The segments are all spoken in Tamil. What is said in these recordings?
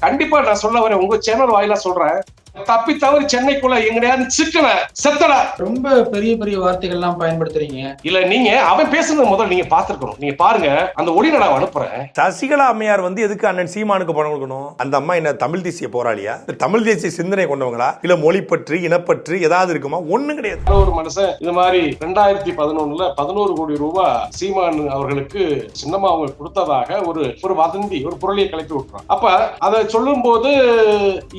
கண்டிப்பா நான் சொல்ல வரேன். உங்க சேனல் வாயிலா சொல்றேன். தப்பி தவறி சென்னைக்குள்ள எங்கடையாவது சிக்கன செத்தல ரொம்ப பெரிய பெரிய வார்த்தைகள்லாம் பயன்படுத்துறீங்க. இல்ல நீங்க அவன் பேசுனது முதல்ல நீங்க பாத்துருக்கணும் நீங்க பாருங்க அந்த ஒளி நான் அனுப்புறேன். சசிகலா அம்மையார் வந்து எதுக்கு அண்ணன் சீமானுக்கு பணம் கொடுக்கணும்? அந்த அம்மா என்ன தமிழ் தேசிய போராளியா? தமிழ் தேசிய சிந்தனை கொண்டவங்களா? இல்ல மொழிப்பற்று இனப்பற்று ஏதாவது இருக்குமா? ஒண்ணும் கிடையாது. ஒரு மனுஷன் இது மாதிரி ரெண்டாயிரத்தி பதினொன்னுல பதினோரு கோடி ரூபாய் சீமான் அவர்களுக்கு சின்னமா அவங்க கொடுத்ததாக ஒரு ஒரு வதந்தி ஒரு பொருளியை கிளப்பி விட்டுறான். அப்ப அதை சொல்லும் போது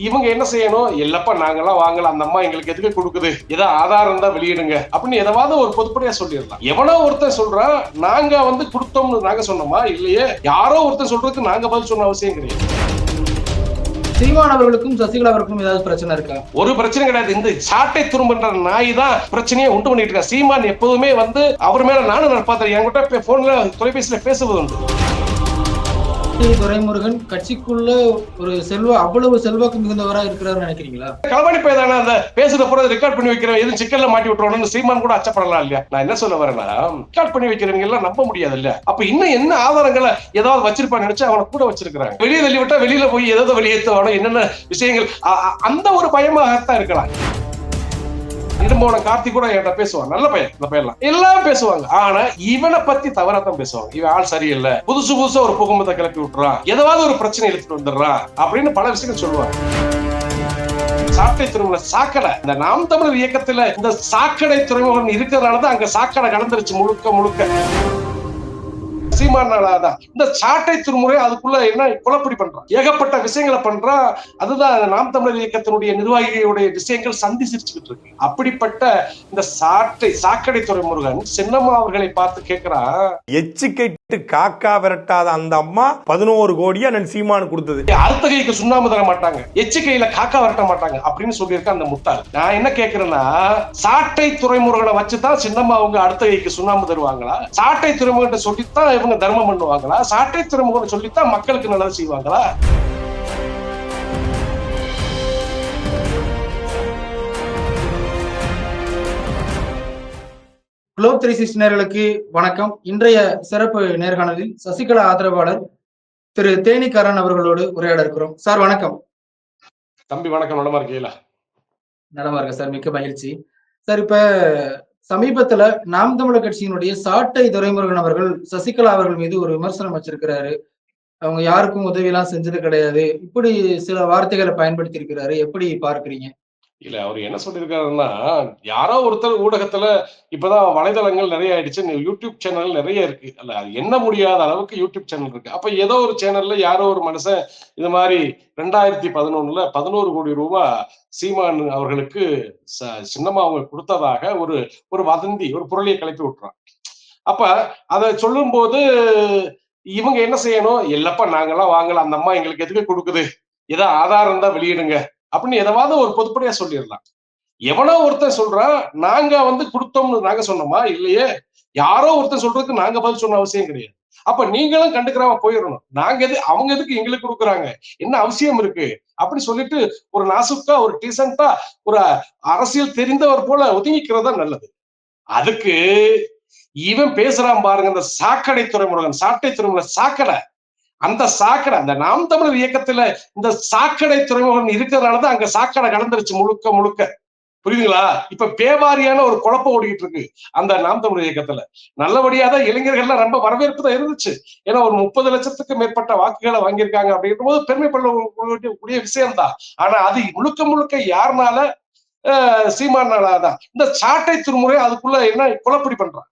இவங்க என்ன செய்யணும்? இல்லப்பா நாங்கெல்லாம் வாங்கல. அந்த அம்மா எங்களுக்கு எதுக்கு கொடுக்குது? ஏதோ ஆதாரம் தான் வெளியிடுங்க. அப்படின்னு எதாவது ஒரு பொதுப்படியா சொல்லிடலாம். எவனோ ஒருத்தன் சொல்றான் நாங்க வந்து கொடுத்தோம்னு நாங்க சொன்னோமா? இல்லையே. யாரோ ஒருத்தன் சொல்றதுக்கு நாங்க பதில் சொன்ன அவசியம் கிடையாது. சீமான் அவர்களுக்கும் சசிகலா அவர்களுக்கும் ஏதாவது பிரச்சனை இருக்கா? ஒரு பிரச்சனை கிடையாது. இந்த சாட்டை துரும்புன்ற நாய் தான் பிரச்சனையை உண்டு பண்ணிட்டு இருக்கா. சீமான் எப்போதுமே வந்து அவர் மேல நானும் நான் பார்த்தேன் என்கிட்ட போன்ல தொலைபேசியில பேசுவது உண்டு. டி. துரைமுருகன் கட்சிக்குள்ள ஒரு செல்வ அவ்வளவு செல்வாக்கு மிகுந்தவரா இருக்கிறாரு நினைக்கிறீங்களா? களவாணி பையன் அந்த பேசுற போறது ரெக்கார்ட் பண்ணி வைக்கிறேன் எதுவும் சிக்கல்ல மாட்டி விட்டுறோம்னு சீமான் கூட அச்சப்படலாம் இல்லையா? நான் என்ன சொல்ல வரேன்னா ரெக்கார்ட் பண்ணி வைக்கிறவங்க எல்லாம் நம்ப முடியாது இல்ல அப்ப இன்னும் என்ன ஆதாரங்களை ஏதாவது வச்சிருப்பான்னு நினைச்சு அவனை கூட வச்சிருக்கிறாங்க. வெளியே தள்ளி விட்டா வெளியில போய் ஏதாவது வெளியேற்றுவானோ என்னென்ன விஷயங்கள் அ- அந்த ஒரு பயமாகத்தான் இருக்கலாம். இரும்போன கார்த்தி கூட என்கிட்ட பேசுவான். நல்ல பையன் இந்த பையன்லாம். எல்லாம் பேசுவாங்க. ஆனா இவனை பத்தி தவறாத்தான் பேசுவாங்க. இவன் ஆள் சரியில்லை. புதுசு புதுசா ஒரு புகுமத்தை கிளப்பி விட்டுறான். ஏதாவது ஒரு பிரச்சனை எடுத்துட்டு வந்துடுறான் அப்படின்னு பல விஷயங்கள் சொல்லுவாங்க. சாக்கடை துறைமுகம் சாக்கடை. இந்த நாம் தமிழர் இயக்கத்துல இந்த சாக்கடை துறைமுகம் இருக்கிறதுனாலதான் அங்க சாக்கடை கலந்துருச்சு முழுக்க முழுக்க. சீமானாலதான் இந்த சாட்டை திருமுறை அதுக்குள்ள என்ன குழப்படி பண்றான் ஏகப்பட்ட விஷயங்களை பண்றான் அதுதான் நாம் தமிழர் இயக்கத்தினுடைய நிர்வாகிகளுடைய விஷயங்கள் சந்தி சிரிச்சுக்கிட்டு இருக்கு. அப்படிப்பட்ட இந்த சாட்டை சாக்கடை துறைமுருகன் சின்னம்மா அவர்களை பார்த்து கேட்கிறான் எச்சிக்கை காக்கா விரட்டாத அந்த அம்மா பதினோரு கோடி அண்ணன் சீமானு கொடுத்தது. அடுத்த கைக்கு சுண்ணாம்பு தர மாட்டாங்க. எச்சு கையில காக்கா விரட்ட மாட்டாங்க அப்படின்னு சொல்லியிருக்க அந்த முட்டாள். நான் என்ன கேக்குறேன்னா சாட்டை துறைமுருகனை வச்சுதான் சின்னம்மா அவங்க அடுத்த கைக்கு சுண்ணாம்பு தருவாங்களா? சாட்டை துறைமுகத்தை சொல்லித்தான் இவங்க தர்மம் பண்ணுவாங்களா? சாட்டை துறைமுகனை சொல்லித்தான் மக்களுக்கு நல்லது செய்வாங்களா? குளோப் த்ரீ சிக்ஸ் நேர்களுக்கு வணக்கம். இன்றைய சிறப்பு நேர்காணலில் சசிகலா ஆதரவாளர் திரு தேனிக்காரன் அவர்களோடு உரையாட இருக்கிறோம். சார் வணக்கம். தம்பி வணக்கம். நலமா இருக்கீங்களா? நலமா இருக்க சார். மிக்க மகிழ்ச்சி. சார் இப்ப சமீபத்துல நாம் தமிழர் கட்சியினுடைய சாட்டை துரைமுருகன் அவர்கள் சசிகலா அவர்கள் மீது ஒரு விமர்சனம் வச்சிருக்கிறாரு. அவங்க யாருக்கும் உதவி எல்லாம் செஞ்சது கிடையாது. இப்படி சில வார்த்தைகளை பயன்படுத்தி இருக்கிறாரு எப்படி பார்க்கிறீங்க? இல்ல அவர் என்ன சொல்லியிருக்காருன்னா யாரோ ஒருத்தர் ஊடகத்துல இப்பதான் வலைதளங்கள் நிறைய ஆயிடுச்சு யூடியூப் சேனல் நிறைய இருக்கு. அல்ல அது என்ன முடியாத அளவுக்கு யூடியூப் சேனல் இருக்கு. அப்ப ஏதோ ஒரு சேனல்ல யாரோ ஒரு மனுஷன் இது மாதிரி ரெண்டாயிரத்தி பதினொன்னுல பதினோரு கோடி ரூபாய் சீமான் அவர்களுக்கு ச- சின்னமா அவங்க கொடுத்ததாக ஒரு ஒரு வதந்தி ஒரு புரளியை கிளப்பி விட்டுறான். அப்ப அதை சொல்லும் போது இவங்க என்ன செய்யணும்? இல்லப்பா நாங்கெல்லாம் வாங்கல அந்த அம்மா எங்களுக்கு எதுக்கு கொடுக்குது? ஏதோ ஆதாரம் தான் வெளியிடுங்க. அப்படின்னு எதாவது ஒரு பொதுப்படியா சொல்லிடலாம். எவனோ ஒருத்தன் சொல்றான் நாங்க வந்து கொடுத்தோம்னு நாங்க சொன்னோமா? இல்லையே. யாரோ ஒருத்தன் சொல்றதுக்கு நாங்க பதில் சொன்ன அவசியம் கிடையாது. அப்ப நீங்களும் கண்டுக்கிறாம போயிடணும். நாங்க எது அவங்க எதுக்கு எங்களுக்கு கொடுக்குறாங்க? என்ன அவசியம் இருக்கு? அப்படி சொல்லிட்டு ஒரு நாசுக்கா ஒரு டீசண்டா ஒரு அரசியல் தெரிந்தவர் போல ஒதுங்கிக்கிறதா நல்லது. அதுக்கு இவன் பேசுறான் பாருங்க இந்த சாக்கடை துறைமுருகன் சாட்டை துறைமுருகன் சாக்கடை. அந்த சாக்கடை அந்த நாம் தமிழர் இயக்கத்துல இந்த சாக்கடை துறைமுகம் இருக்கிறதுனாலதான் அங்க சாக்கடை கலந்துருச்சு முழுக்க முழுக்க. புரியுதுங்களா? இப்ப பேவாரியான ஒரு குழப்பம் ஓடிக்கிட்டு இருக்கு அந்த நாம் தமிழர் இயக்கத்துல. நல்லபடியா தான் இளைஞர்கள்லாம் ரொம்ப வரவேற்பு தான் இருந்துச்சு. ஏன்னா ஒரு முப்பது லட்சத்துக்கு மேற்பட்ட வாக்குகளை வாங்கியிருக்காங்க அப்படின்ற போது பெருமைப்படக்கூடிய விஷயம்தான். ஆனா அது முழுக்க முழுக்க யாருனால அஹ், சீமானாலதான் இந்த சாட்டை திருமுறை அதுக்குள்ள என்ன குழப்படி பண்றான்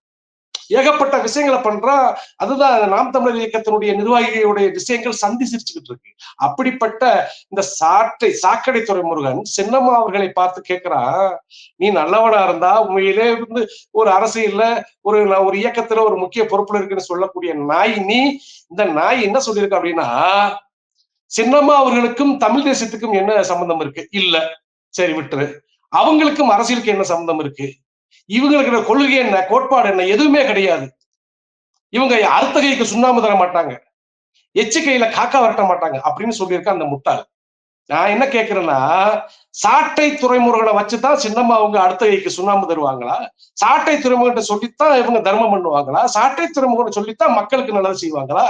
ஏகப்பட்ட விஷயங்களை பண்றா. அதுதான் நாம் தமிழர் இயக்கத்தினுடைய நிர்வாகிகளுடைய விஷயங்கள் சந்தி சிரிச்சுக்கிட்டு இருக்கு. அப்படிப்பட்ட இந்த சாட்டை சாக்கடை துறைமுருகன் சின்னம்மா அவர்களை பார்த்து கேட்கிறான் நீ நல்லவனா இருந்தா உண்மையிலே இருந்து ஒரு அரசியல்ல ஒரு நான் ஒரு இயக்கத்துல ஒரு முக்கிய பொறுப்புல இருக்குன்னு சொல்லக்கூடிய நாய் நீ இந்த நாய் என்ன சொல்லியிருக்க அப்படின்னா சின்னம்மா அவர்களுக்கும் தமிழ் தேசத்துக்கும் என்ன சம்பந்தம் இருக்கு? இல்ல. சரி விட்டுரு. அவங்களுக்கும் அரசியலுக்கு என்ன சம்பந்தம் இருக்கு? இவங்களுக்கு இருக்கிற கொள்கை என்ன கோட்பாடு என்ன எதுவுமே கிடையாது. இவங்க அறுத்த கைக்கு சுண்ணாம்பு தர மாட்டாங்க. எச்சு கையில காக்கா வரட்ட மாட்டாங்க அப்படின்னு சொல்லியிருக்க அந்த முட்டாள். நான் என்ன கேக்குறேன்னா சாட்டை துறைமுருகனை வச்சுதான் சின்னம்மா அவங்க அடுத்த கைக்கு சுண்ணாம்பு தருவாங்களா? சாட்டை துறைமுகத்தை சொல்லித்தான் இவங்க தர்மம் பண்ணுவாங்களா? சாட்டை துறைமுகன் சொல்லித்தான் மக்களுக்கு நல்லது செய்வாங்களா?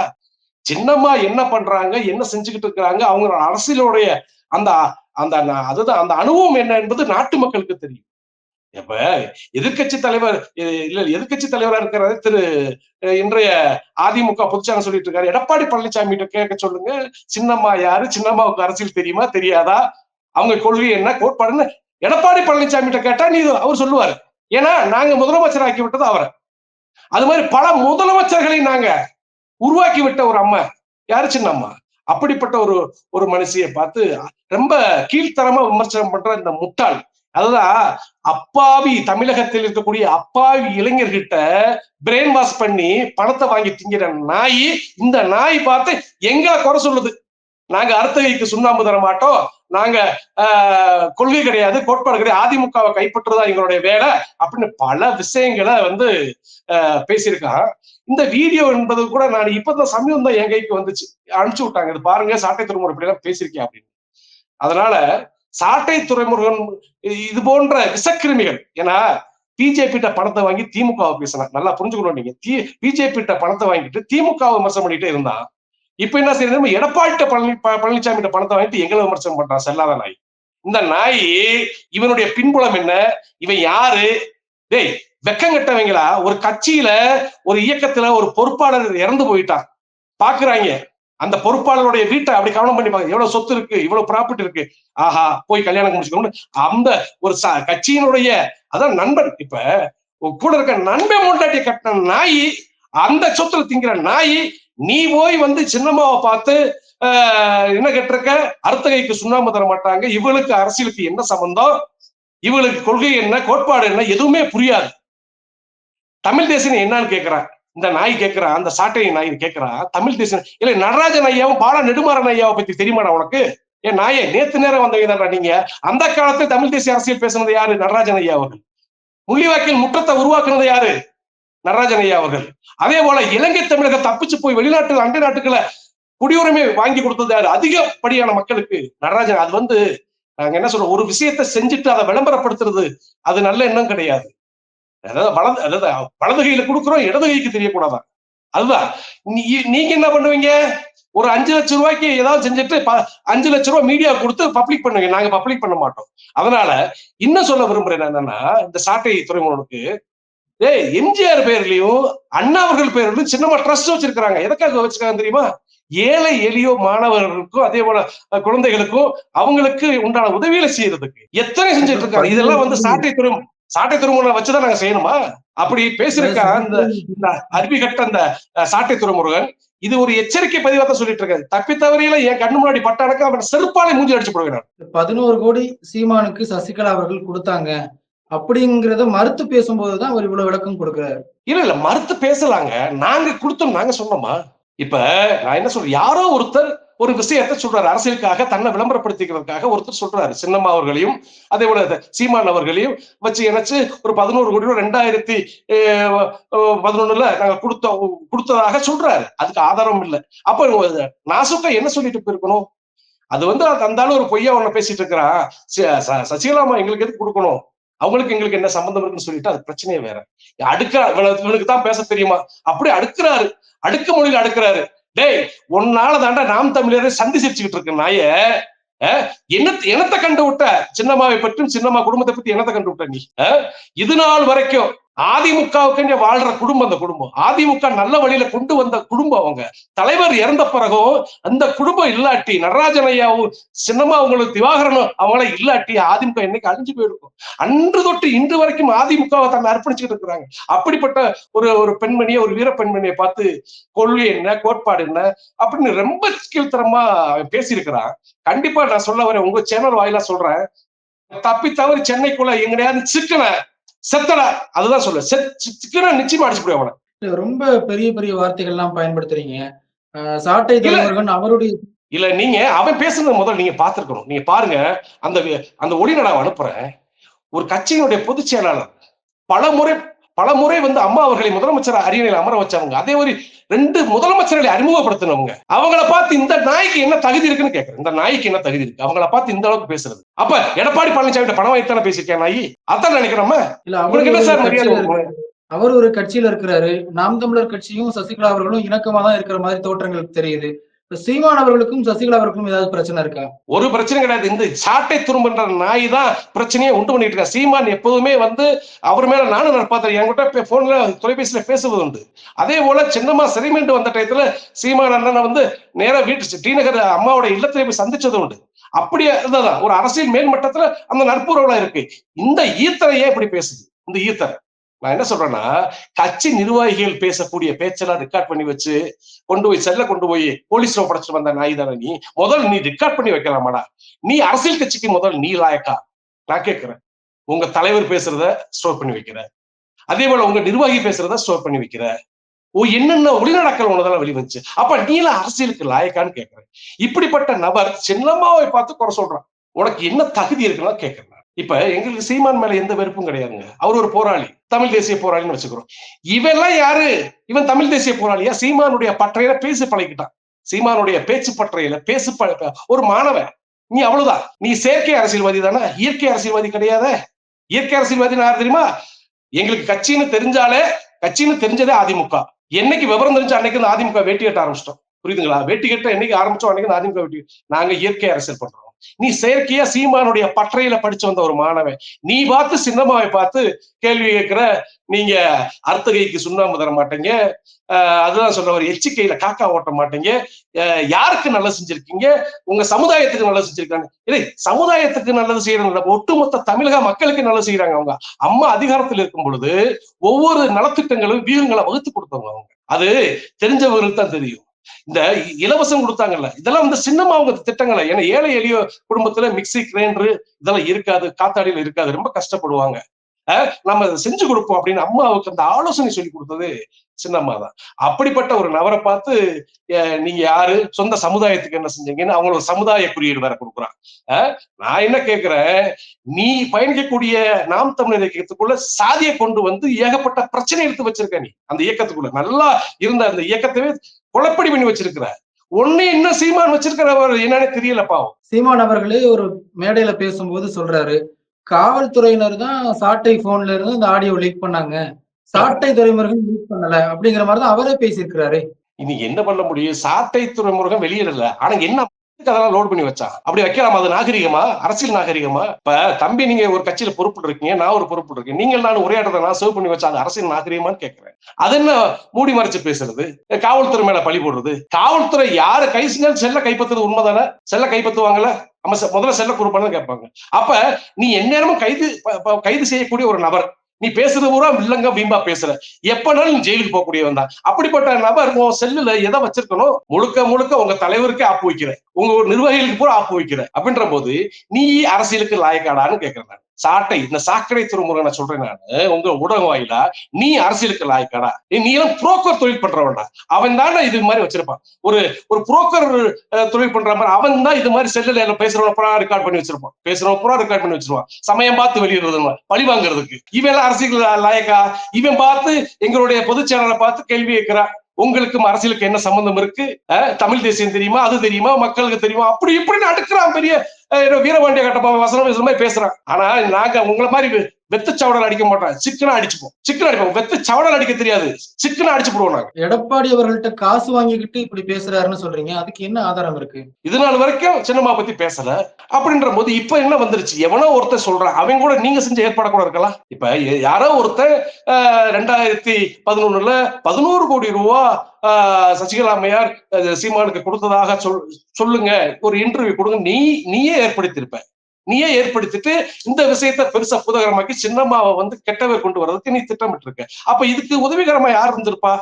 சின்னம்மா என்ன பண்றாங்க என்ன செஞ்சுக்கிட்டு இருக்கிறாங்க அவங்க அரசியலுடைய அந்த அந்த அதுதான் அந்த அனுபவம் என்ன என்பது நாட்டு மக்களுக்கு தெரியும். இப்ப எதிர்கட்சி தலைவர் இல்ல எதிர்க்கட்சி தலைவரா இருக்கிறத திரு இன்றைய அதிமுக பொதுச்சாங்க சொல்லிட்டு இருக்காரு. எடப்பாடி பழனிசாமி கிட்ட கேட்க சொல்லுங்க. சின்னம்மா யாரு? சின்னம்மாவுக்கு அரசியல் தெரியுமா? தெரியாதா? அவங்க கொள்கை என்ன? கோட்பாடுன்னு எடப்பாடி பழனிசாமி கிட்ட கேட்டா நீ அவர் சொல்லுவாரு. ஏன்னா நாங்க முதலமைச்சர் ஆக்கி விட்டது அவரை. அது மாதிரி பல முதலமைச்சர்களை நாங்க உருவாக்கி விட்ட ஒரு அம்மா. யாரு சின்னம்மா? அப்படிப்பட்ட ஒரு ஒரு மனுஷியை பார்த்து ரொம்ப கீழ்த்தரமா விமர்சனம் பண்ற இந்த முட்டாள். அதுதான் அப்பாவி தமிழகத்தில் இருக்கக்கூடிய அப்பாவி இளைஞர்கிட்ட பிரெயின் வாஷ் பண்ணி பணத்தை வாங்கி திங்கிற நாய் இந்த நாய் பார்த்து எங்களை குறை சொல்லுது. நாங்க அர்த்தகைக்கு சுண்ணாம்பு தர மாட்டோம். நாங்க ஆஹ், கொள்கை கிடையாது கோட்பாடு கிடையாது. அதிமுகவை கைப்பற்றுறதா எங்களுடைய வேலை அப்படின்னு பல விஷயங்களை வந்து ஆஹ், பேசியிருக்கான். இந்த வீடியோ என்பது கூட நான் இப்பதான் சமயம் தான் என் கைக்கு வந்துச்சு. அனுப்பிச்சு விட்டாங்க. இது பாருங்க சாட்டை திருமுறை இப்படி எல்லாம் பேசியிருக்கேன் அப்படின்னு. அதனால சாட்டை துறைமுருகன் இது போன்ற விஷக்கிருமிகள். ஏன்னா பிஜேபி பணத்தை வாங்கி திமுகவை பேசலாம் நல்லா புரிஞ்சுக்கணும் நீங்க. பிஜேபி கிட்ட பணத்தை வாங்கிட்டு திமுக விமர்சனம் பண்ணிட்டே இருந்தான் இப்ப என்ன செய்யறது? எடப்பாடி பழனி பழனிசாமி கிட்ட பணத்தை வாங்கிட்டு எங்களை விமர்சனம் பண்றான் செல்லாத நாய். இந்த நாய் இவனுடைய பின்புலம் என்ன? இவன் யாரு? டேய் வெக்கம் கட்டவங்களா? ஒரு கட்சியில ஒரு இயக்கத்துல ஒரு பொறுப்பாளர் இறந்து போயிட்டான். பாக்குறாங்க. அந்த பொறுப்பாளருடைய வீட்டை அப்படி கவனம் பண்ணிப்பாங்க எவ்வளவு சொத்து இருக்கு இவ்வளவு ப்ராப்பர்ட்டி இருக்கு. ஆஹா போய் கல்யாணம் முடிச்சுக்கணும் அந்த ஒரு ச- கட்சியினுடைய அதான் நண்பன். இப்ப கூட இருக்க நண்பன் மூண்டாட்டிய கட்டின நாய் அந்த சொத்துல திங்கிற நாய் நீ போய் வந்து சின்னம்மாவை பார்த்து ஆஹ், என்ன கேட்டிருக்க? அர்த்தகைக்கு சுண்ணாம்பு தர மாட்டாங்க. இவளுக்கு அரசியலுக்கு என்ன சம்பந்தம்? இவளுக்கு கொள்கை என்ன? கோட்பாடு என்ன? எதுவுமே புரியாது. தமிழ் தேசம் என்னன்னு கேக்குறான். இந்த நாய் கேட்கிறான் அந்த சாட்டை நாய் கேட்கிறான் தமிழ் தேசிய இல்ல நடராஜன் ஐயாவும் பாலா நெடுமாறன் ஐயாவை பத்தி தெரியுமாடா உனக்கு? ஏன் நாயே நேத்து நேரம் வந்தவங்க நீங்க. அந்த காலத்துல தமிழ் தேசிய அரசியல் பேசுனது யாரு? நடராஜன் ஐயா அவர்கள். முள்ளிவாக்கில் முற்றத்தை உருவாக்குனது யாரு? நடராஜன் ஐயா அவர்கள். அதே போல இலங்கை தமிழக தப்பிச்சு போய் வெளிநாட்டு அண்டை நாட்டுகளை குடியுரிமை வாங்கி கொடுத்தது யாரு? அதிகப்படியான மக்களுக்கு நடராஜன். அது வந்து நாங்க என்ன சொல்றோம்? ஒரு விஷயத்த செஞ்சுட்டு அதை விளம்பரப்படுத்துறது அது நல்ல எண்ணம் கிடையாது. அதாவது வலது அதாவது வலது கையில கொடுக்குறோம் இடது கைக்கு தெரியக்கூடாதான். அதுதான். நீங்க என்ன பண்ணுவீங்க? ஒரு அஞ்சு லட்சம் ரூபாய்க்கு ஏதாவது செஞ்சுட்டு அஞ்சு லட்சம் ரூபாய் மீடியா கொடுத்து பப்ளிக் பண்ணுவீங்க நாங்க பப்ளிக் பண்ண மாட்டோம். அதனால இன்னும் சொல்ல விரும்புறேன் என்னன்னா இந்த சாட்டை துறைமுகனுக்கு ஏய் எம்ஜிஆர் பேர்லயும் அண்ணா அவர்கள் பேர்லயும் சின்னமா ட்ரஸ்ட் வச்சிருக்காங்க எதுக்காக வச்சிருக்காங்க தெரியுமா? ஏழை எளியோ மாணவர்களுக்கும் அதே போல குழந்தைகளுக்கும் அவங்களுக்கு உண்டான உதவிகளை செய்யறதுக்கு. எத்தனை செஞ்சுட்டு இருக்காங்க? இதெல்லாம் வந்து சாட்டை துறை சாட்டை துறைமுறை வச்சுதான் நாங்க செய்யணுமா? அப்படி பேசியிருக்க அந்த அருவி கட்ட அந்த சாட்டை துறைமுருகன் இது ஒரு எச்சரிக்கை பதிவா தான் சொல்லிட்டு இருக்காரு தப்பி தவறியில என் கண்ணு முன்னாடி பட்டானுக்கு அவன் செருப்பாலை மூஞ்சி அடிச்சு போடுகிறான். பதினோரு கோடி சீமானுக்கு சசிகலா அவர்கள் கொடுத்தாங்க. அப்படிங்கறத மறுத்து பேசும்போதுதான் அவர் இவ்வளவு விளக்கம் கொடுக்கிறாரு. இல்ல இல்ல மறுத்து பேசலாங்க. நாங்க கொடுத்தோம் நாங்க சொன்னோமா? இப்ப நான் என்ன சொல்றேன் யாரோ ஒருத்தர் ஒரு விஷயத்தை சொல்றாரு. அரசியலுக்காக தன்னை விளம்பரப்படுத்திக்கிறதுக்காக ஒருத்தர் சொல்றாரு. சின்னம்மா அவர்களையும் அதே போல சீமான் அவர்களையும் வச்சு இணைச்சு ஒரு பதினோரு கோடி ரூபாய் ரெண்டாயிரத்தி பதினொன்னுல நாங்க கொடுத்த கொடுத்ததாக சொல்றாரு. அதுக்கு ஆதாரம் இல்லை. அப்ப நாசுக்கா என்ன சொல்லிட்டு போயிருக்கணும்? அது வந்து அந்த ஆளு ஒரு பொய்யா ஒண்ணு பேசிட்டு இருக்கிறான். ச- ச- சசிகலாமா எங்களுக்கு எதுக்கு கொடுக்கணும்? அவங்களுக்கு எங்களுக்கு என்ன சம்பந்தம் இருக்குன்னு சொல்லிட்டு அது பிரச்சனையே வேற. அடுக்க இவனுக்கு தான் பேச தெரியுமா? அப்படி அடுக்குறாரு. அடுக்க மொழியில அடுக்குறாரு. டேய் உன்னால தாண்டா நாம் தமிழரை சந்தி சிரிச்சுக்கிட்டு இருக்க நாய. என்ன என்னத்தை கண்டு விட்ட சின்னம்மாவை பற்றியும் சின்னம்மா குடும்பத்தை பத்தி என்னத்தை கண்டு விட்ட நீ இது நாள் வரைக்கும் அதிமுகவுக்கு வாழ்ற குடும்பம் அந்த குடும்பம். அதிமுக நல்ல வழியில கொண்டு வந்த குடும்பம் அவங்க. தலைவர் இறந்த பிறகும் அந்த குடும்பம் இல்லாட்டி நடராஜன் ஐயாவும் சின்னமா அவங்களுக்கு திவாகரனும் அவங்கள இல்லாட்டி அதிமுக என்னைக்கு அழிஞ்சு போயிருக்கும். அன்று தொட்டு இன்று வரைக்கும் அதிமுகவை தன்னை அர்ப்பணிச்சுக்கிட்டு இருக்கிறாங்க. அப்படிப்பட்ட ஒரு ஒரு பெண்மணியை ஒரு வீர பெண்மணியை பார்த்து கொள்கை என்ன கோட்பாடு என்ன அப்படின்னு ரொம்ப கீழ்த்தரமா அவன் பேசியிருக்கிறான். கண்டிப்பா நான் சொல்ல வரேன் உங்க சேனல் வாயிலா சொல்றேன். தப்பி தவறி சென்னைக்குள்ள எங்கடையாவது சிக்கன செத்தல. அதுதான் சொல்ல சிக்கன நிச்சயமா அடிச்சு இல்ல, ரொம்ப பெரிய பெரிய வார்த்தைகள்லாம் பயன்படுத்துறீங்க. அஹ் சாட்டை துறைமுருகன் அவருடைய இல்ல நீங்க அவன் பேசுனது முதல்ல நீங்க பார்த்திருக்கணும். நீங்க பாருங்க அந்த அந்த ஒளிநடாவை அனுப்புறேன். ஒரு கட்சியினுடைய பொதுச் செயலாளர் பல முறை பல முறை வந்து அம்மா அவர்களை முதலமைச்சர் அரியணையில் அமர வச்சவங்க. அதே மாதிரி ரெண்டு முதலமைச்சர்களை அறிமுகப்படுத்தினவங்க. அவங்கள பார்த்து இந்த நாய்க்கு என்ன தகுதி இருக்குன்னு கேக்குறேன். இந்த நாய்க்கு என்ன தகுதி இருக்கு? அவங்கள பார்த்து இந்த அளவுக்கு பேசுறது. அப்ப எடப்பாடி பழனிசாமி பணம் வைத்தானே பேசியிருக்கேன் நாய்? அதான் நினைக்கிறோமா இல்ல உங்களுக்கு என்ன சார் மரியாதை? அவர் ஒரு கட்சியில இருக்கிறாரு. நாம் தமிழர் கட்சியும் சசிகலா அவர்களும் இணக்கமா தான் இருக்கிற மாதிரி தோற்றங்கள் தெரியுது. சீமான் அவர்களுக்கும் சசிகலா அவர்களுக்கும் ஏதாவது பிரச்சனை இருக்கா? ஒரு பிரச்சனை கிடையாது. இந்த சாட்டை துரும்புன்ற நாய் தான் பிரச்சனையை உண்டு பண்ணிட்டு இருக்கா. சீமான் எப்போதுமே வந்து அவர் மேல நானும் நடப்பாத்தேன் என்கிட்ட போன்ல தொலைபேசியில பேசுவது உண்டு. அதே போல சின்னம்மா சிறைமீண்டு வந்த டயத்துல சீமான் அண்ணனை வந்து நேரா வீட்டு டி நகர் அம்மாவோட இல்லத்திலே போய் சந்திச்சது உண்டு. அப்படியே இருந்ததான் ஒரு அரசியல் மேல்மட்டத்துல அந்த நட்புறவுல இருக்கு. இந்த ஈத்தரை ஏன் இப்படி பேசுது? இந்த ஈத்தரை. நான் என்ன சொல்றேன்னா கட்சி நிர்வாகிகள் பேசக்கூடிய பேச்செல்லாம் ரெக்கார்ட் பண்ணி வச்சு கொண்டு போய் செல்ல கொண்டு போய் போலீஸ்ல ஒப்படைச்சிட்டு வந்த நாய் தானே நீ? முதல் நீ ரெக்கார்ட் பண்ணி வைக்கலாமாடா? நீ அரசியல் கட்சிக்கு முதல் நீ லாயக்கா? நான் கேட்கிறேன். உங்க தலைவர் பேசுறத ஸ்டோர் பண்ணி வைக்கிற. அதே போல உங்க நிர்வாகி பேசுறத ஸ்டோர் பண்ணி வைக்கிற. ஓ என்னென்ன ஒளிநடக்கல் உனதெல்லாம் வெளிவந்துச்சு? அப்ப நீல அரசியலுக்கு லாயக்கான்னு கேட்கிறேன். இப்படிப்பட்ட நபர் சின்னம்மாவை பார்த்து குறை சொல்றான். உனக்கு என்ன தகுதி இருக்குன்னா கேட்கிறேன் இப்ப எங்களுக்கு சீமான் மேல எந்த வெறுப்பும் கிடையாதுங்க. அவர் ஒரு போராளி. தமிழ் தேசிய போராளின்னு வச்சுக்கிறோம். இவெல்லாம் யாரு? இவன் தமிழ் தேசிய போராளியா? சீமானுடைய பற்றையில பேசி பழகிட்டான். சீமானுடைய பேச்சு பற்றையில பேசு ஒரு மாணவன். நீ அவ்வளவுதான். நீ செயற்கை அரசியல்வாதி தானே. இயற்கை அரசியல்வாதி கிடையாத. இயற்கை அரசியல்வாதி யார் தெரியுமா? எங்களுக்கு கட்சின்னு தெரிஞ்சாலே கட்சின்னு தெரிஞ்சதே அதிமுக. என்னைக்கு விவரம் தெரிஞ்ச அன்னைக்கு அதிமுக வேட்டி கட்ட ஆரம்பிச்சிட்டோம். புரியுதுங்களா? வேட்டி கட்ட என்னைக்கு ஆரம்பிச்சோம் அன்னைக்கு அதிமுக வேட்டி நாங்க இயற்கை அரசியல் பண்றோம். நீ செயற்கையா சீமானுடைய பற்றையில படிச்சு வந்த ஒரு மாணவன். நீ பார்த்து சின்னம்மாவை பார்த்து கேள்வி கேட்கிற நீங்க அர்த்தகைக்கு சுண்ணாம்பு தர மாட்டீங்க. ஆஹ் அதுதான் சொல்ற ஒரு எச்சிக்கையில காக்கா ஓட்ட மாட்டீங்க. யாருக்கு நல்லது செஞ்சிருக்கீங்க? உங்க சமுதாயத்துக்கு நல்லது செஞ்சிருக்காங்க. இல்லை சமுதாயத்துக்கு நல்லது செய்யறாங்க ஒட்டுமொத்த தமிழக மக்களுக்கு நல்லது செய்யறாங்க அவங்க. அம்மா அதிகாரத்தில் இருக்கும் பொழுது ஒவ்வொரு நலத்திட்டங்களும் வியூகங்களை வகுத்து கொடுத்தவங்க அவங்க. அது தெரிஞ்சவர்களுக்கு தான் தெரியும். இந்த இலவசம் கொடுத்தாங்கல்ல இதெல்லாம் வந்து சின்னமா அவங்க திட்டங்கள. ஏன்னா ஏழை எளிய குடும்பத்துல மிக்ஸி கிரைண்டர் இதெல்லாம் இருக்காது காத்தாடியில இருக்காது ரொம்ப கஷ்டப்படுவாங்க. நம்ம அதை செஞ்சு கொடுப்போம் அப்படின்னு அம்மாவுக்கு அந்த ஆலோசனை சொல்லி கொடுத்தது சின்னம்மா தான். அப்படிப்பட்ட ஒரு நபரை பார்த்து அஹ் நீங்க யாரு? சொந்த சமுதாயத்துக்கு என்ன செஞ்சீங்கன்னு அவங்களோட சமுதாய குறியீடு வேற கொடுக்குறான். அஹ் நான் என்ன கேட்கிறேன்? நீ பயணிக்கக்கூடிய நாம் தமிழர் இயக்கத்துக்குள்ள சாதியை கொண்டு வந்து ஏகப்பட்ட பிரச்சனை எடுத்து வச்சிருக்க நீ. அந்த இயக்கத்துக்குள்ள நல்லா இருந்த அந்த இயக்கத்தவே குழப்படி பண்ணி வச்சிருக்கிற. ஒண்ணு இன்னும் சீமான் வச்சிருக்கிற என்னன்னு தெரியல பாவம். சீமான் அவர்களே ஒரு மேடையில பேசும்போது சொல்றாரு காவல்துறையினர் தான் சாட்டை போன்ல இருந்து இந்த ஆடியோ லீக் பண்ணாங்க. சாட்டை துறைமுருகன் லீக் பண்ணல அப்படிங்கிற மாதிரி தான் அவரே பேசியிருக்கிறாரு. இனி என்ன பண்ண முடியும்? சாட்டை துறைமுருகன் வெளியிடல. ஆனா என்ன அதெல்லாம் லோட் பண்ணி வச்சா அப்படி வைக்கலாம்? அது நாகரிகமா? அரசியல் நாகரிகமா? இப்ப தம்பி நீங்க ஒரு கட்சியில பொறுப்பு இருக்கீங்க நான் ஒரு பொறுப்பு இருக்கேன் நீங்கள் நான் ஒரே இடத்துல நான் சேவ் பண்ணி வச்சா அது அரசியல் நாகரிகமான்னு கேட்கிறேன் அது என்ன மூடி மறைச்சு பேசுறது? காவல்துறை மேல பழி போடுறது? காவல்துறை யாரு கை செஞ்சாலும் செல்ல கைப்பற்றுறது உண்மைதானே? செல்ல கைப்பற்றுவாங்கல்ல? நம்ம முதல்ல செல்ல கொடுப்பான்னு கேட்பாங்க. அப்ப நீ எந்நேரமும் கைது கைது செய்யக்கூடிய ஒரு நபர். நீ பேசுறது பூரா வில்லங்க வீம்பா பேசுற. எப்பனாலும் நீ ஜெயிலுக்கு போகக்கூடியவன் தான். அப்படிப்பட்ட நபர் உன் செல்லுல எதை வச்சிருக்கணும் முழுக்க முழுக்க உங்க தலைவருக்கே ஆப்பு வைக்கிற உங்க நிர்வாகிகளுக்கு பூரா ஆப்பு வைக்கிற அப்படின்ற போது நீ அரசியலுக்கு லாயக்காடான்னு கேட்கிறேன் நான். சாட்டை இந்த சாக்கடை துறைமுருகனை சொல்றேன் நான் உங்க ஊடகம் வாயிலா நீ அரசியலுக்கு லாய்க்காடா? நீ எல்லாம் புரோக்கர் தொழில் பண்றவன்டா. அவன் தானே இது மாதிரி வச்சிருப்பான். ஒரு ஒரு புரோக்கர் தொழில் பண்ற மாதிரி அவன் தான் இது மாதிரி செல்லுல பேசுறவன் பூரா ரெக்கார்ட் பண்ணி வச்சிருப்பான். பேசுறவன் பூரா ரெக்கார்ட் பண்ணி வச்சிருவான். சமயம் பார்த்து வெளியிடுறது பழி வாங்குறதுக்கு. இவன் எல்லாம் அரசியல் லாயக்கா? இவன் பார்த்து எங்களுடைய பொதுச் சேனலை பார்த்து கேள்வி கேட்கிறான். உங்களுக்கும் அரசியலுக்கு என்ன சம்பந்தம் இருக்கு? தமிழ் தேசியம் தெரியுமா? அது தெரியுமா? மக்களுக்கு தெரியுமா? அப்படி இப்படின்னு அடுக்கிறான் பெரிய வீரபாண்டிய கட்டப்பா வசனம் பேசுற பேசுறான். ஆனா நாங்க உங்களை மாதிரி வெத்து சவடல் அடிக்க மாட்டோம் சிக்கனா அடிச்சுப்போம். சிக்கன் அடிப்போம். வெத்து சவடல் அடிக்க தெரியாது. சிக்கனா அடிச்சு போடுவோம் நாங்க. எடப்பாடி அவர்கள்ட்ட காசு வாங்கிக்கிட்டு இப்படி பேசுறாருன்னு சொல்றீங்க. அதுக்கு என்ன ஆதாரம் இருக்கு? இது நாள் வரைக்கும் சின்னம்மா பத்தி பேசல. அப்படின்ற போது இப்ப என்ன வந்துருச்சு? எவனோ ஒருத்தன் சொல்றான். அவன் கூட நீங்க செஞ்ச ஏற்பாடு கூட இருக்கலாம். இப்ப யாரோ ஒருத்தன் ஆஹ், ரெண்டாயிரத்தி பதினொன்னுல பதினோரு கோடி ரூபா ஆஹ், சசிகலா அம்மையார் சீமானுக்கு கொடுத்ததாக சொல் சொல்லுங்க. ஒரு இன்டர்வியூ கொடுங்க. நீ நீயே ஏற்படுத்தியிருப்ப. நீயே ஏற்படுத்திட்டு இந்த விஷயத்த பெருசா புதகரமாக்கி சின்னம்மாவை வந்து கெட்டவர் கொண்டு வர்றதுக்கு நீ திட்டமிட்டு இருக்க அப்ப இதுக்கு உதவிகரமா யார் இருந்திருப்பா?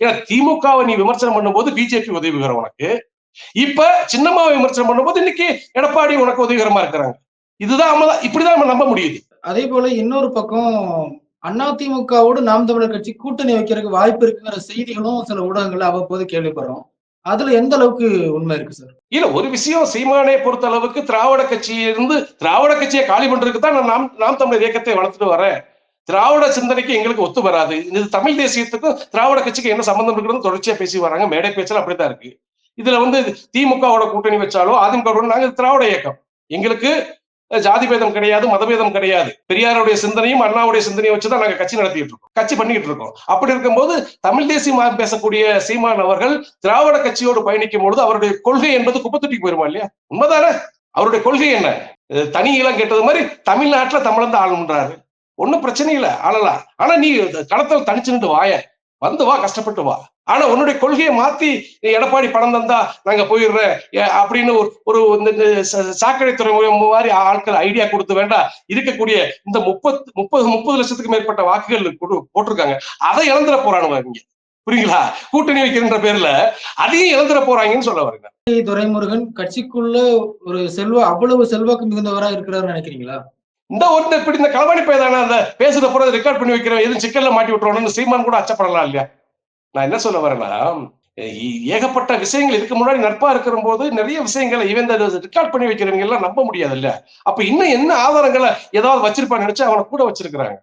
ஏன்னா திமுகவை நீ விமர்சனம் பண்ணும்போது பிஜேபி உதவிகரம் உனக்கு. இப்ப சின்னம்மாவை விமர்சனம் பண்ணும்போது இன்னைக்கு எடப்பாடி உனக்கு உதவிகரமா இருக்கிறாங்க. இதுதான் நம்ம இப்படிதான் நம்ம நம்ப முடியுது. அதே போல இன்னொரு பக்கம் அதிமுகவோடு நாம் தமிழர் கட்சி கூட்டணி வைக்கிறதுக்கு வாய்ப்பு இருக்குங்கிற செய்திகளும் சில ஊடகங்கள்ல அவ்வப்போது கேள்விப்படுறோம். அதுல எந்த அளவுக்கு உண்மை இருக்கு சார் இல்ல ஒரு விஷயம் சீமானை பொறுத்த அளவுக்கு திராவிட கட்சியிலிருந்து திராவிட கட்சியை காலி பண்றதுக்கு தான் நான் நாம் நாம் தமிழர் இயக்கத்தை வளர்த்துட்டு வரேன். திராவிட சிந்தனைக்கு எங்களுக்கு ஒத்து வராது. இது தமிழ் தேசியத்துக்கும் திராவிட கட்சிக்கு என்ன சம்பந்தம் இருக்குன்னு தொடர்ச்சியா பேசி வராங்க. மேடை பேச்சல் அப்படித்தான் இருக்கு. இதுல வந்து திமுகவோட கூட்டணி வச்சாலும் அதிமுக நாங்க திராவிட இயக்கம். எங்களுக்கு ஜாதி பேதம் கிடையாது மதபேதம் கிடையாது. பெரியாருடைய சிந்தனையும் அண்ணாவுடைய சிந்தனையும் வச்சுதான் நாங்க கட்சி நடத்திட்டு இருக்கோம். கட்சி பண்ணிட்டு இருக்கோம். அப்படி இருக்கும்போது தமிழ் தேசியமா பேசக்கூடிய சீமான் அவர்கள் திராவிட கட்சியோடு பயணிக்கும் பொழுது அவருடைய கொள்கை என்பது குப்பத்தொட்டிக்கு போயிருமா இல்லையா? உண்மைதானே? அவருடைய கொள்கை என்ன? தனி இளம் கேட்டது மாதிரி தமிழ்நாட்டுல தமிழந்து ஆளுன்றாரு ஒன்னும் பிரச்சனை இல்ல ஆளலாம். ஆனா நீ களத்தில் தனிச்சு நின்று வாய. வந்து வா கஷ்டப்பட்டு வா. ஆனா உன்னுடைய கொள்கையை மாத்தி எடப்பாடி பணம் தந்தா நாங்க போயிடுறேன். அப்படின்னு ஒரு ஒரு இந்த சாக்கடை மாதிரி ஆட்கள் ஐடியா கொடுத்து வேண்டாம் இருக்கக்கூடிய இந்த முப்பத்து முப்பது முப்பது லட்சத்துக்கு மேற்பட்ட வாக்குகள் கொடு- போட்டிருக்காங்க. அதை இழந்துட போறானுங்க இங்க. புரியுங்களா? கூட்டணி வைக்கின்ற பேர்ல அதையும் இழந்துட போறாங்கன்னு சொல்ல வருங்க துரைமுருகன் கட்சிக்குள்ள ஒரு செல்வ அவ்வளவு செல்வாக்கு மிகுந்தவரா இருக்கிறார் நினைக்கிறீங்களா? இந்த ஒரு இப்படி இந்த களவாணி பையதானே அந்த பேசுற போற ரெக்கார்ட் பண்ணி வைக்கிறேன் எதுவும் சிக்கல்ல மாட்டி விட்டுறோம்னு சீமான் கூட அச்சப்படலாம் இல்லையா? நான் என்ன சொல்ல வரேன்னா ஏகப்பட்ட விஷயங்கள் இதுக்கு முன்னாடி நட்பா இருக்கிற போது நிறைய விஷயங்களை இவன் ரெக்கார்ட் பண்ணி வைக்கிறவங்க எல்லாம் நம்ப முடியாது இல்ல அப்ப இன்னும் என்ன ஆதாரங்களை ஏதாவது வச்சிருப்பான்னு நினைச்சு அவனை கூட வச்சிருக்கிறாங்க.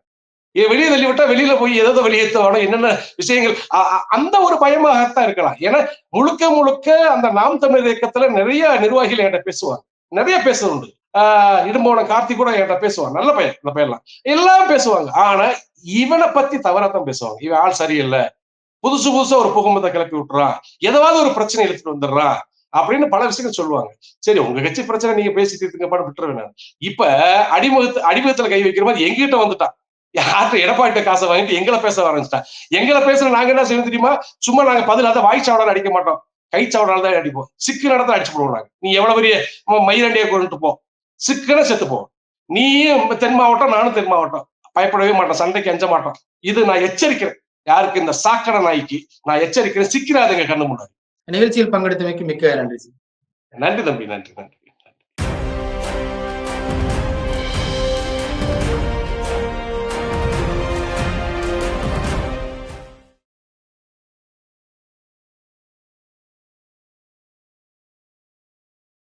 வெளியே தள்ளி விட்டா வெளியில போய் ஏதாவது வெளியேற்றணும் என்னென்ன விஷயங்கள்? அந்த ஒரு பயமாகத்தான் இருக்கலாம். ஏன்னா முழுக்க முழுக்க அந்த நாம் தமிழர் இயக்கத்துல நிறைய நிர்வாகிகள் என்கிட்ட பேசுவாங்க. நிறைய பேசுறது ஆஹ் இடும்போன கார்த்தி கூட என்கிட்ட பேசுவான் நல்ல பையன் இந்த பையன்லாம். எல்லாம் பேசுவாங்க. ஆனா இவனை பத்தி தவறாத்தான் பேசுவாங்க. இவன் ஆள் சரியில்லை. புதுசு புதுசா ஒரு புகமத்தை கிளப்பி விட்டுறான். ஏதாவது ஒரு பிரச்சனை எடுத்துட்டு வந்துடுறான் அப்படின்னு பல விஷயங்கள் சொல்லுவாங்க. சரி உங்க கட்சி பிரச்சனை நீங்க பேசி தீர்த்துங்க விட்டுருவேன் நான். இப்ப அடிமுகத்து அடிமுகத்துல கை வைக்கிற மாதிரி எங்கிட்ட வந்துட்டான். யார்கிட்ட எடப்பாட்ட காசை வாங்கிட்டு எங்களை பேச ஆரம்பிச்சிட்டான் எங்களை பேசுற நாங்க என்ன செய்யணும் தெரியுமா? சும்மா நாங்க பதிலாத வாய்ச்சாவடால அடிக்க மாட்டோம். கைச்சாவடால தான் அடிப்போம். சிக்கு நடத்த அடிச்சு போடுவாங்க. நீ எவ்வளவு பெரிய மயிரண்டியை கொண்டுட்டு போ. சிக்கன செத்து போ நீயும் தென் மாவட்டம் நானும் தென் மாவட்டம். பயப்படவே மாட்டோம் சண்டைக்கு அஞ்ச மாட்டோம். இது நான் எச்சரிக்கிறேன். யாருக்கு இந்த சாக்கடை நாய்க்கு நான் எச்சரிக்கிறேன். சிக்கிறாதுங்க கண்ணு முன்னாடி. நிகழ்ச்சியில் பங்கெடுத்தமைக்கு மிக்க நன்றி நன்றி தம்பி நன்றி நன்றி.